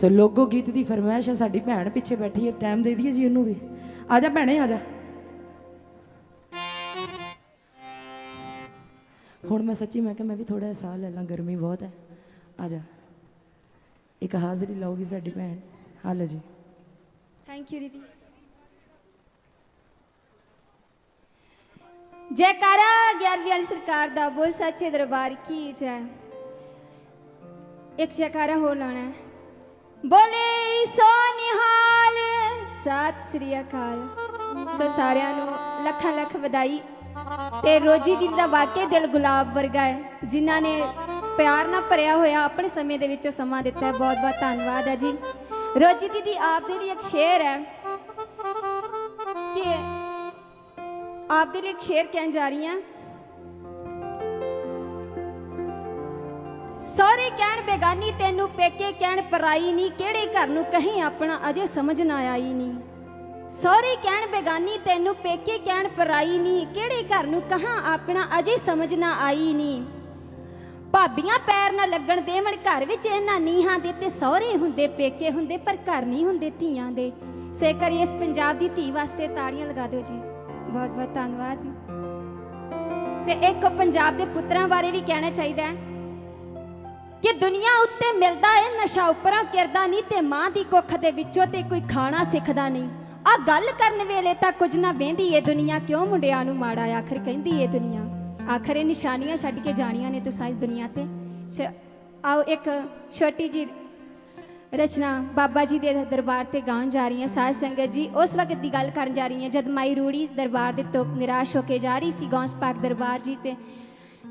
ਸੋ logo ਗੀਤ ਦੀ ਫਰਮਾਇਸ਼ ਹੈ ਸਾਡੀ ਭੈਣ ਪਿੱਛੇ ਬੈਠੀ ਹੈ ਟਾਈਮ ਦੇ ਦਈਏ ਜੀ ਉਹਨੂੰ ਵੀ। ਆ ਜਾ ਭੈਣੇ, ਆ ਜਾ। ਹੁਣ ਮੈਂ ਸੱਚੀ, ਮੈਂ ਕਿਹਾ ਮੈਂ ਵੀ ਥੋੜਾ ਸਾਹ ਲੈ ਲਾਂ, ਗਰਮੀ ਬਹੁਤ ਹੈ। ਆ ਜਾ। ਇੱਕ ਹਾਜ਼ਰੀ ਲਾਉਗੀ ਸਾਡੀ ਭੈਣ। ਹਾਲ ਜੀ। ਥੈਂਕ ਯੂ ਦੀਦੀ। ਜੈਕਾਰਾ 11ਵੀਂ ਵਾਲੀ ਸਰਕਾਰ ਦਾ ਬੋਲ ਸੱਚੇ ਦਰਬਾਰ ਕੀ ਜੈ ਇੱਕ ਜੈਕਾਰਾ ਹੋਰ ਲਾਉਣਾ ਹੈ। ਬੋਲੇ ਸੋ ਨਿਹਾਲ ਸਤਿ ਸ੍ਰੀ ਅਕਾਲ। ਸੋ ਸਾਰਿਆਂ ਨੂੰ ਲੱਖਾਂ ਲੱਖ ਵਧਾਈ ਤੇ ਰੋਜੀ ਦੀ ਦਾ ਵਾਕਿਆ ਦਿਲ ਗੁਲਾਬ ਵਰਗਾ ਹੈ। ਜਿਨ੍ਹਾਂ ਨੇ ਪਿਆਰ ਨਾਲ ਭਰਿਆ ਹੋਇਆ ਆਪਣੇ ਸਮੇਂ ਦੇ ਵਿੱਚੋਂ ਸਮਾਂ ਦਿੱਤਾ ਹੈ। ਬਹੁਤ ਬਹੁਤ ਧੰਨਵਾਦ ਹੈ ਜੀ। ਰੋਜੀ ਦੀਦੀ ਆਪ ਦੇ ਲਈ ਇੱਕ ਸ਼ੇਰ ਹੈ ਕਿ ਆਪ ਦੇ ਲਈ ਇੱਕ ਸ਼ੇਰ ਕਹਿਣ ਜਾ ਰਹੀ ਹਾਂ। ਸਾਰੇ ਕਹਿਣ ਬੇਗਾਨੀ, ਤੈਨੂੰ ਪੇਕੇ ਕਹਿਣ ਪਰਾਈ ਨਹੀਂ ਕਿਹੜੇ ਘਰ ਨੂੰ ਕਹੀਂ ਆਪਣਾ, ਅਜੇ ਸਮਝ ਨਾ ਆਈ ਨਹੀਂ ਸਾਰੇ ਕਹਿਣ ਬੇਗਾਨੀ, ਤੈਨੂੰ ਪੇਕੇ ਕਹਿਣ ਪਰਾਈ ਨਹੀਂ ਕਿਹੜੇ ਘਰ ਨੂੰ ਕਹਾਂ ਆਪਣਾ, ਅਜੇ ਸਮਝ ਨਾ ਆਈ ਨਹੀਂ ਭਾਬੀਆਂ ਪੈਰ ਨਾ ਲੱਗਣ ਦੇਵਣ, ਘਰ ਵਿੱਚ ਇਹਨਾਂ ਨੀਹਾਂ ਦੇ ਤੇ ਸਹੁਰੇ ਹੁੰਦੇ, ਪੇਕੇ ਹੁੰਦੇ, ਪਰ ਘਰ ਨਹੀਂ ਹੁੰਦੇ ਧੀਆਂ ਦੇ। ਸੇ ਕਰੀ ਇਸ ਪੰਜਾਬ ਦੀ ਧੀ ਵਾਸਤੇ ਤਾੜੀਆਂ ਲਗਾ ਦਿਓ ਜੀ। ਬਹੁਤ ਬਹੁਤ ਧੰਨਵਾਦ। ਤੇ ਇੱਕ ਪੰਜਾਬ ਦੇ ਪੁੱਤਰਾਂ ਬਾਰੇ ਵੀ ਕਹਿਣਾ ਚਾਹੀਦਾ ਹੈ। ਕਿ ਦੁਨੀਆ ਉੱਤੇ ਮਿਲਦਾ ਏ ਨਸ਼ਾ ਉੱਪਰੋਂ ਕਿਰਦਾ ਨਹੀਂ ਤੇ ਮਾਂ ਦੀ ਕੁੱਖ ਦੇ ਵਿੱਚੋਂ ਤੇ ਕੋਈ ਖਾਣਾ ਸਿੱਖਦਾ ਨਹੀਂ। ਆ ਗੱਲ ਕਰਨ ਵੇਲੇ ਤਾਂ ਕੁਝ ਨਾ ਵੇਂਦੀ ਏ ਦੁਨੀਆ, ਕਿਉਂ ਮੁੰਡਿਆਂ ਨੂੰ ਮਾੜਾ ਆਖਰ ਕਹਿੰਦੀ ਏ ਦੁਨੀਆ? ਆਖਰ ਇਹ ਨਿਸ਼ਾਨੀਆਂ ਛੱਡ ਕੇ ਜਾਣੀਆਂ ਨੇ ਤੁਸੀਂ ਇਸ ਦੁਨੀਆ ਤੇ। ਆਓ ਇੱਕ ਛੋਟੀ ਜੀ ਰਚਨਾ ਬਾਬਾ ਜੀ ਦੇ ਦਰਬਾਰ ਤੇ ਗਾਉਣ ਜਾ ਰਹੀ ਹਾਂ। ਸਾਧ ਸੰਗਤ ਜੀ, ਉਸ ਵਕਤ ਦੀ ਗੱਲ ਕਰਨ ਜਾ ਰਹੀ ਹਾਂ, ਜਦ ਮਾਈ ਰੂੜੀ ਦਰਬਾਰ ਦੇ ਤੋਂ ਨਿਰਾਸ਼ ਹੋ ਕੇ ਜਾ ਰਹੀ ਸੀ, ਗੌਂਸ ਪਾਕ ਦਰਬਾਰ ਜੀ ਤੇ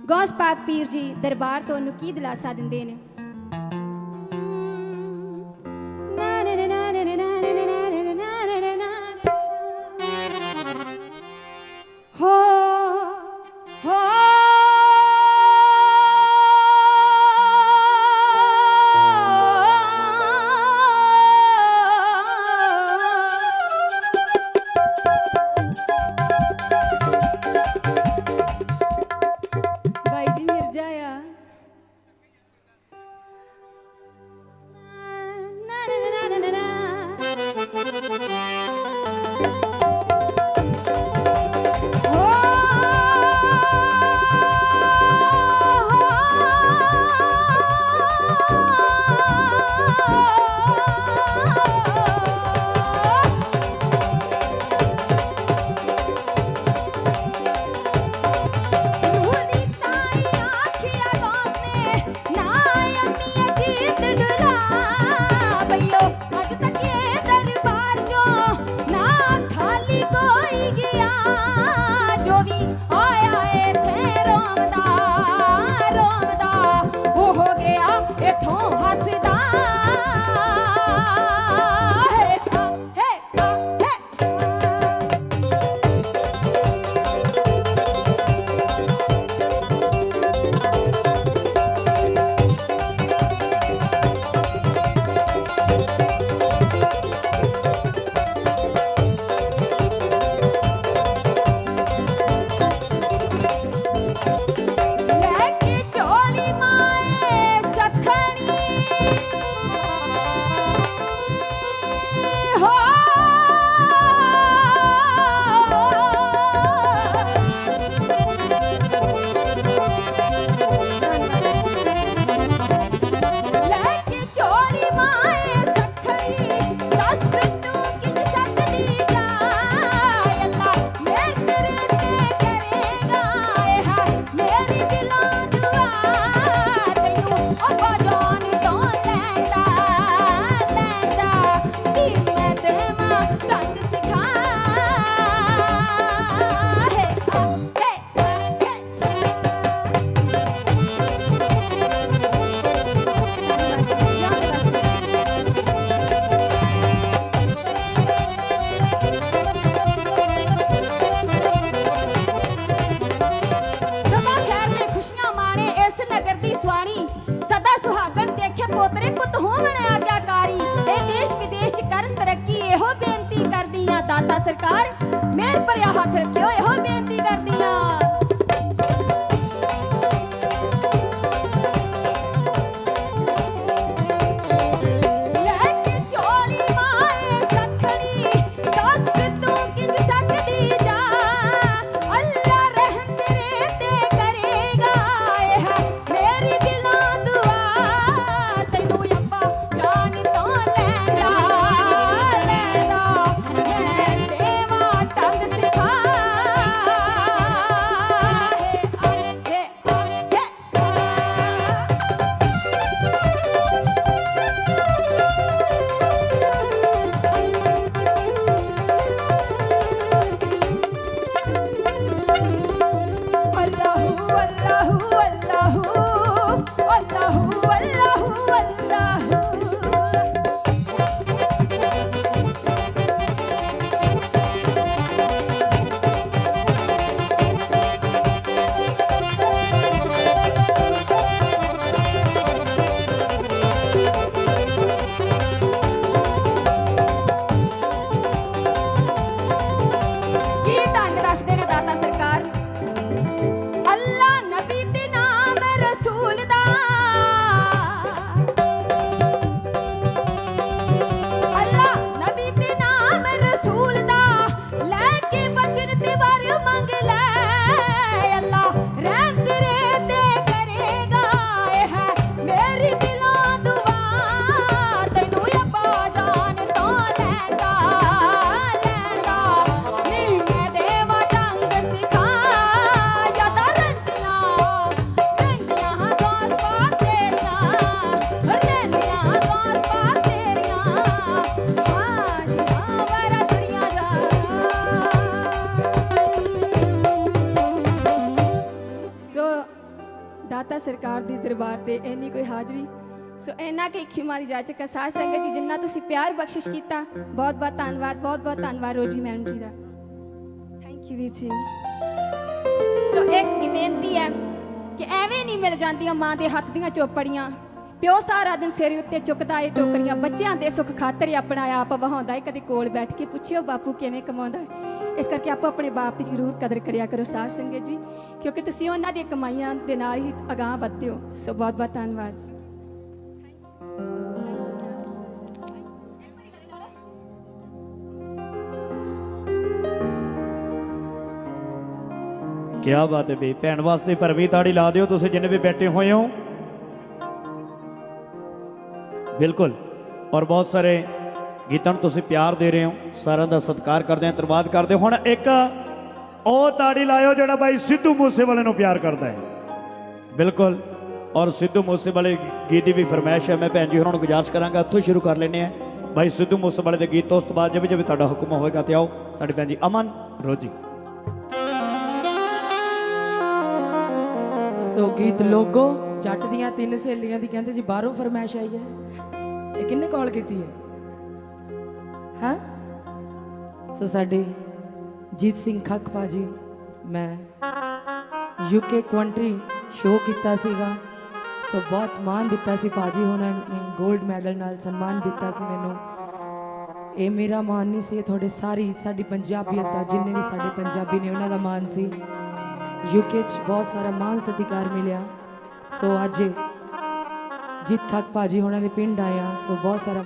ਗੌਸ ਪਾਕ ਪੀਰ ਜੀ ਦਰਬਾਰ ਤੋਂ ਉਹਨੂੰ ਕੀ ਦਿਲਾਸਾ ਦਿੰਦੇ ਨੇ? ਬਾਈ ਜੀ ਭਰਿਆ ਹੱਥ ਰੱਖਿਓ ਇਹੋ ਸਰਕਾਰ ਦੇ ਦਰਬਾਰ ਤੇ, ਇੰਨੀ ਕੋਈ ਹਾਜ਼ਰੀ। ਸੋ ਇੰਨਾ ਕਿ ਖਿਮਾ ਦੀ ਜਾਚਕ ਸਾਧ ਸੰਗਤ ਜੀ, ਜਿੰਨਾ ਤੁਸੀਂ ਪਿਆਰ ਬਖਸ਼ਿਸ਼ ਕੀਤਾ ਬਹੁਤ ਬਹੁਤ ਧੰਨਵਾਦ ਬਹੁਤ ਬਹੁਤ ਧੰਨਵਾਦ ਰੋਜੀ ਮੈਮ ਜੀ ਦਾ। ਥੈਂਕ ਯੂ ਵੀਰ ਜੀ। ਸੋ ਇੱਕ ਬੇਨਤੀ ਹੈ ਕਿ ਐਵੇਂ ਨਹੀਂ ਮਿਲ ਜਾਂਦੀਆਂ ਮਾਂ ਦੇ ਹੱਥ ਦੀਆਂ ਚੋਪੜੀਆਂ। ਪਿਓ ਸਾਰਾ ਦਿਨ ਸਿਰ ਉੱਤੇ ਚੁੱਕਦਾ ਏ ਟੋਕਰੀਆਂ। ਬੱਚਿਆਂ ਦੇ ਸੁੱਖ ਖਾਤਰ ਆਪਣਾ ਆਪ ਵਹਾਉਂਦਾ ਏ। ਕਦੇ ਕੋਲ ਬੈਠ ਕੇ ਪੁੱਛਿਓ, ਬਾਪੂ ਕਿਵੇਂ ਕਮਾਉਂਦਾ ਇਸ ਕਰਕੇ ਆਪੋ ਆਪਣੇ ਬਾਪ ਦੀ ਜ਼ਰੂਰ ਕਦਰ ਕਰਿਆ ਕਰੋ ਸਾਧ ਸੰਗਤ ਜੀ, ਕਿਉਂਕਿ ਤੁਸੀਂ ਉਹਨਾਂ ਦੀ ਕਮਾਈਆਂ ਦੇ ਨਾਲ ਹੀ ਅਗਾਹ ਵਧਦੇ ਹੋ ਸੋ ਬਹੁਤ ਬਹੁਤ ਧੰਨਵਾਦ ਜੀ। ਕੀ ਬਾਤ ਹੈ ਬਈ। ਭੈਣ ਵਾਸਤੇ ਭਰਵੀਂ ਤਾੜੀ ਲਾ ਦਿਓ। ਤੁਸੀਂ ਜਿੰਨੇ ਵੀ ਬੈਠੇ ਹੋਏ ਹੋ ਬਿਲਕੁਲ। ਔਰ ਬਹੁਤ ਸਾਰੇ ਗੀਤਾਂ ਨੂੰ ਤੁਸੀਂ ਪਿਆਰ ਦੇ ਰਹੇ ਹੋ, ਸਾਰਿਆਂ ਦਾ ਸਤਿਕਾਰ ਕਰਦੇ ਹਾਂ, ਧੰਨਵਾਦ ਕਰਦੇ ਹਾਂ। ਹੁਣ ਇੱਕ ਉਹ ਤਾੜੀ ਲਾਇਓ ਜਿਹੜਾ ਬਾਈ ਸਿੱਧੂ ਮੂਸੇਵਾਲੇ ਨੂੰ ਪਿਆਰ ਕਰਦਾ ਹੈ। ਬਿਲਕੁਲ। ਔਰ ਸਿੱਧੂ ਮੂਸੇਵਾਲੇ ਗੀਤ ਦੀ ਵੀ ਫਰਮਾਇਸ਼ ਹੈ, ਮੈਂ ਭੈਣ ਜੀ ਹੋਰਾਂ ਨੂੰ ਗੁਜ਼ਾਰਿਸ਼ ਕਰਾਂਗਾ, ਇੱਥੋਂ ਸ਼ੁਰੂ ਕਰ ਲੈਨੇ ਆ ਬਾਈ ਸਿੱਧੂ ਮੂਸੇਵਾਲੇ ਦੇ ਗੀਤ ਉਸ ਤੋਂ ਬਾਅਦ ਜਿਵੇਂ ਜਿਵੇਂ ਤੁਹਾਡਾ ਹੁਕਮ ਹੋਵੇਗਾ ਤੇ ਆਓ, ਸਾਡੀ ਭੈਣ ਜੀ ਅਮਨ ਰੋਜੀ। ਸੋ ਗੀਤ ਲੋਗੋ ਜੱਟ ਦੀਆਂ ਤਿੰਨ ਸਹੇਲੀਆਂ ਦੀ ਕਹਿੰਦੇ ਜੀ ਬਾਹਰੋਂ ਫਰਮਾਇਸ਼ ਆਈ ਹੈ। ਇਹ ਕਿੰਨੇ ਕਾਲ ਕੀਤੀ ਹੈ? ਹਾਂ? ਸੋ ਸਾਡੇ ਜੀਤ ਸਿੰਘ ਖੱਕ ਭਾਜੀ, ਮੈਂ ਯੂਕੇ ਕੰਟਰੀ ਸ਼ੋਅ ਕੀਤਾ ਸੀਗਾ। ਸੋ ਬਹੁਤ ਮਾਣ ਦਿੱਤਾ ਸੀ ਭਾਜੀ ਉਹਨਾਂ ਨੇ 골ਡ ਮੈਡਲ ਨਾਲ ਸਨਮਾਨ ਦਿੱਤਾ ਸੀ ਮੈਨੂੰ। ਇਹ ਮੇਰਾ ਮਾਣ ਨਹੀਂ ਸੀ ਤੁਹਾਡੇ ਸਾਰੀ ਸਾਡੀ ਪੰਜਾਬੀਅਤ ਦਾ, ਜਿੰਨੇ ਵੀ ਸਾਡੇ ਪੰਜਾਬੀ ਨੇ, ਉਹਨਾਂ ਦਾ ਮਾਣ ਸੀ। ਯੂਕੇ ਚ ਬਹੁਤ ਸਾਰਾ ਮਾਨ ਸਤਿਕਾਰ ਮਿਲਿਆ। ਸੋ ਅੱਜ ਜਿੱਤ ਖੱਕ ਭਾਜੀ ਉਹਨਾਂ ਦੇ ਪਿੰਡ ਆਇਆ ਸੋ ਬਹੁਤ ਸਾਰਾ